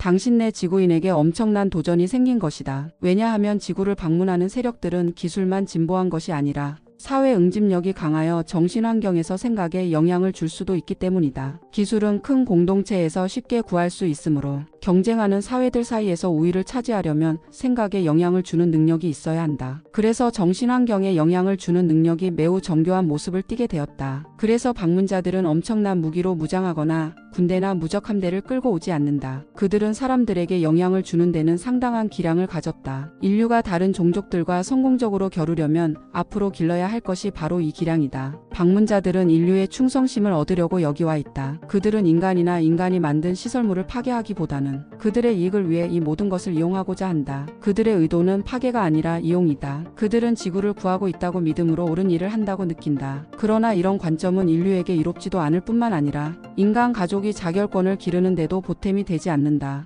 당신네 지구인에게 엄청난 도전이 생긴 것이다. 왜냐하면 지구를 방문하는 세력들은 기술만 진보한 것이 아니라 사회 응집력이 강하여 정신환경에서 생각에 영향을 줄 수도 있기 때문이다. 기술은 큰 공동체에서 쉽게 구할 수 있으므로 경쟁하는 사회들 사이에서 우위를 차지하려면 생각에 영향을 주는 능력이 있어야 한다. 그래서 정신환경에 영향을 주는 능력이 매우 정교한 모습을 띠게 되었다. 그래서 방문자들은 엄청난 무기로 무장하거나 군대나 무적함대를 끌고 오지 않는다. 그들은 사람들에게 영향을 주는 데는 상당한 기량을 가졌다. 인류가 다른 종족들과 성공적으로 겨루려면 앞으로 길러야 할 것이 바로 이 기량이다. 방문자들은 인류의 충성심을 얻으려고 여기 와 있다. 그들은 인간이나 인간이 만든 시설물을 파괴하기보다는 그들의 이익을 위해 이 모든 것을 이용하고자 한다. 그들의 의도는 파괴가 아니라 이용이다. 그들은 지구를 구하고 있다고 믿음으로 옳은 일을 한다고 느낀다. 그러나 이런 관점은 인류에게 이롭지도 않을 뿐만 아니라 인간 가족이 자결권을 기르는데도 보탬이 되지 않는다.